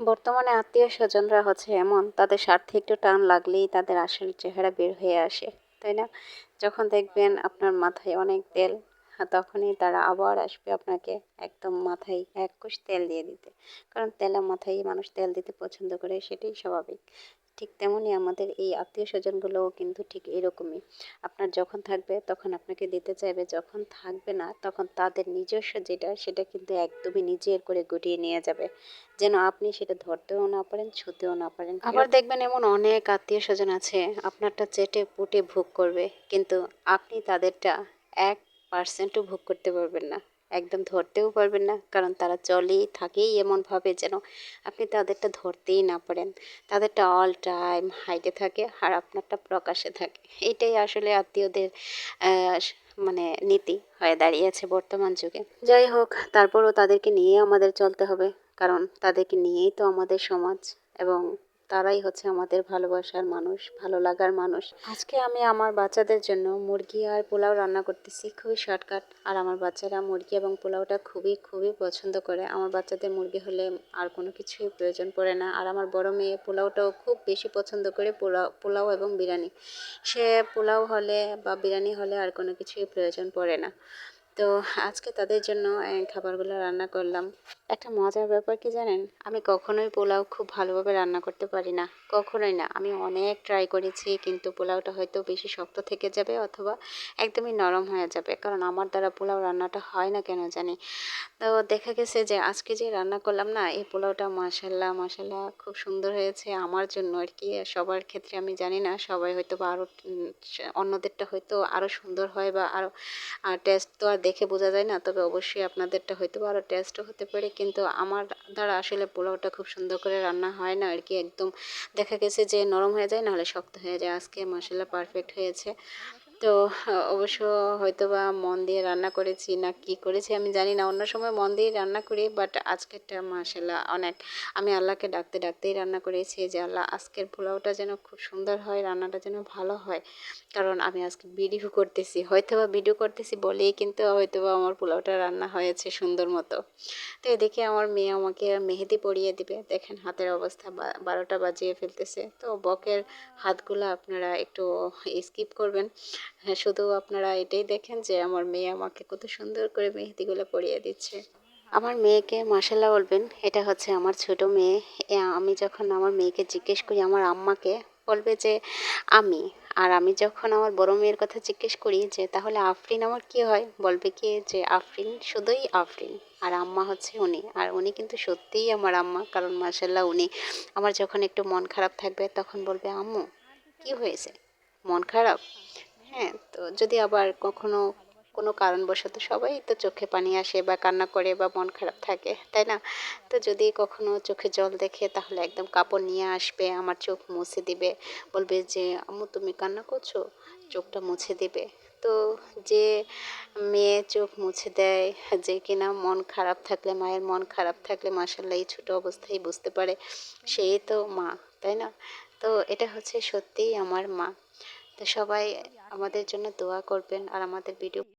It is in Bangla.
বর্তমানে আত্মীয় স্বজনরা হচ্ছে এমন তাদের স্বার্থে একটু টান লাগলেই তাদের আসল চেহারা বের হয়ে আসে তাই না? যখন দেখবেন আপনার মাথায় অনেক তেল হ্যাঁ, তখনই তারা আবার আসবে আপনাকে একদম মাথায় এক কোষ তেল দিয়ে দিতে। কারণ তেলা মাথায় মানুষ তেল দিতে পছন্দ করে সেটাই স্বাভাবিক। ঠিক তেমনই আমাদের এই আত্মীয় স্বজনগুলোও কিন্তু ঠিক এরকমই। আপনার যখন থাকবে তখন আপনাকে দিতে চাইবে, যখন থাকবে না তখন তাদের নিজস্ব যেটা সেটা কিন্তু একদমই নিজের করে গুটিয়ে নিয়ে যাবে। যেন আপনি সেটা ধরতেও না পারেন, ছুতেও না পারেন। আবার দেখবেন এমন অনেক আত্মীয় স্বজন আছে, আপনারটা চেটে পুটে ভোগ করবে, কিন্তু আপনি তাদেরটা এক পার্সেন্টও ভোগ করতে পারবেন না। একদম ধরতেও পারবেন না। কারণ তারা চলেই থাকেই এমনভাবে যেন আপনি তাদেরটা ধরতেই না পারেন। তাদেরটা অল টাইম হাইটে থাকে আর আপনারটা প্রকাশে থাকে। এটাই আসলে আত্মীয়দের মানে নীতি হয়ে দাঁড়িয়েছে বর্তমান যুগে। যাই হোক, তারপরও তাদেরকে নিয়ে আমাদের চলতে হবে। কারণ তাদেরকে নিয়েই তো আমাদের সমাজ এবং তারাই হচ্ছে আমাদের ভালোবাসার মানুষ, ভালো লাগার মানুষ। আজকে আমি আমার বাচ্চাদের জন্য মুরগি আর পোলাও রান্না করতেছি, খুবই শর্টকাট আর আমার বাচ্চারা মুরগি এবং পোলাওটা খুবই খুবই পছন্দ করে। আমার বাচ্চাদের মুরগি হলে আর কোনো কিছুই প্রয়োজন পড়ে না। আর আমার বড় মেয়ে পোলাওটাও খুব বেশি পছন্দ করে পোলাও পোলাও এবং বিরিয়ানি। সে পোলাও হলে বা বিরিয়ানি হলে আর কোনো কিছুই প্রয়োজন পড়ে না। তো আজকে তাদের জন্য খাবারগুলো রান্না করলাম। একটা মজার ব্যাপার কি জানেন? আমি কখনোই পোলাও খুব ভালোভাবে রান্না করতে পারি না। কখনোই না। আমি অনেক ট্রাই করেছি, কিন্তু পোলাওটা হয়তো বেশি শক্ত থেকে যাবে অথবা একদমই নরম হয়ে যাবে। কারণ আমার দ্বারা পোলাও রান্নাটা হয় না কেন জানি? তো দেখা গেছে যে, আজকে যে রান্না করলাম না, এই পোলাওটা মাসাল্লাহ মাসাল্লাহ খুব সুন্দর হয়েছে আমার জন্য আর কি। সবার ক্ষেত্রে আমি জানি না, সবাই হয়তো বা আরও অন্যদেরটা হয়তো আরও সুন্দর হয় বা আরও টেস্ট তো আর দেখে বোঝা যায় না, তবে অবশ্যই আপনাদেরটা হয়তো আরও টেস্টও হতে পারে। কিন্তু আমার দ্বারা আসলে পোলাওটা খুব সুন্দর করে রান্না হয় না আর কি, একদম দেখা গেছে যে নরম হয়ে যায়, নাহলে শক্ত হয়ে যায়। আজকে মশলা পারফেক্ট হয়েছে। তো অবশ্য হয়তো বা মন দিয়ে রান্না করেছি না কি করেছি আমি জানি না। অন্য সময় মন দিয়ে রান্না করি বাট আজকেরটা মাসাল্লাহ অনেক। আমি আল্লাহকে ডাকতে ডাকতেই রান্না করেছি যে, আল্লাহ, আজকের পোলাওটা যেন খুব সুন্দর হয়, রান্নাটা যেন ভালো হয়। কারণ আমি আজকে ভিডিও করতেছি। হয়তো বা ভিডিও করতেছি বলেই কিন্তু হয়তো বা আমার পোলাওটা রান্না হয়েছে সুন্দর মতো। তো এদিকে আমার মেয়ে আমাকে মেহেদি পরিয়ে দিবে। দেখেন হাতের অবস্থা বারোটা বাজিয়ে ফেলতেছে। তো বকের হাতগুলো আপনারা একটু স্কিপ করবেন। শুধু আপনারা এটাই দেখেন যে আমার মেয়ে আমাকে কত সুন্দর করে মেহেদিগুলো পরিয়ে দিচ্ছে। আমার মেয়েকে মাসাল্লাহ বলবেন, এটা হচ্ছে আমার ছোট মেয়ে। আমি যখন আমার মেয়েকে জিজ্ঞেস করি, আমার আম্মাকে বলবে যে, আমি। আর আমি যখন আমার বড় মেয়ের কথা জিজ্ঞেস করি যে, তাহলে আফরিন আমার কি হয়? বলবে কি যে, আফরিন শুধুই আফরিন। আর আম্মা হচ্ছে উনি। আর উনি কিন্তু সত্যিই আমার আম্মা, কারণ মাসাল্লাহ উনি আমার যখন একটু মন খারাপ থাকবে, তখন বলবে, আম্মু, কি হয়েছে? মন খারাপ? হ্যাঁ তো যদি আবার কখনো কোনো কারণবশত সবাই তো চোখে পানি আসে বা কান্না করে বা মন খারাপ থাকে, তাই না? তো যদি কখনো চোখে জল দেখে তাহলে একদম কাপড় নিয়ে আসবে, আমার চোখ মুছে দিবে, বলবে যে, আম্মু, তুমি কান্না করছ? চোখটা মুছে দিবে। তো যে মেয়ে চোখ মুছে দেয়, যে কিনা মন খারাপ থাকলে, মায়ের মন খারাপ থাকলে মাসাল্লাহ এই ছোটো অবস্থায় বুঝতে পারে সেই তো মা, তাই না? তো এটা হচ্ছে সত্যিই আমার মা। তো সবাই আমাদের জন্য দোয়া করবেন আর আমাদের ভিডিও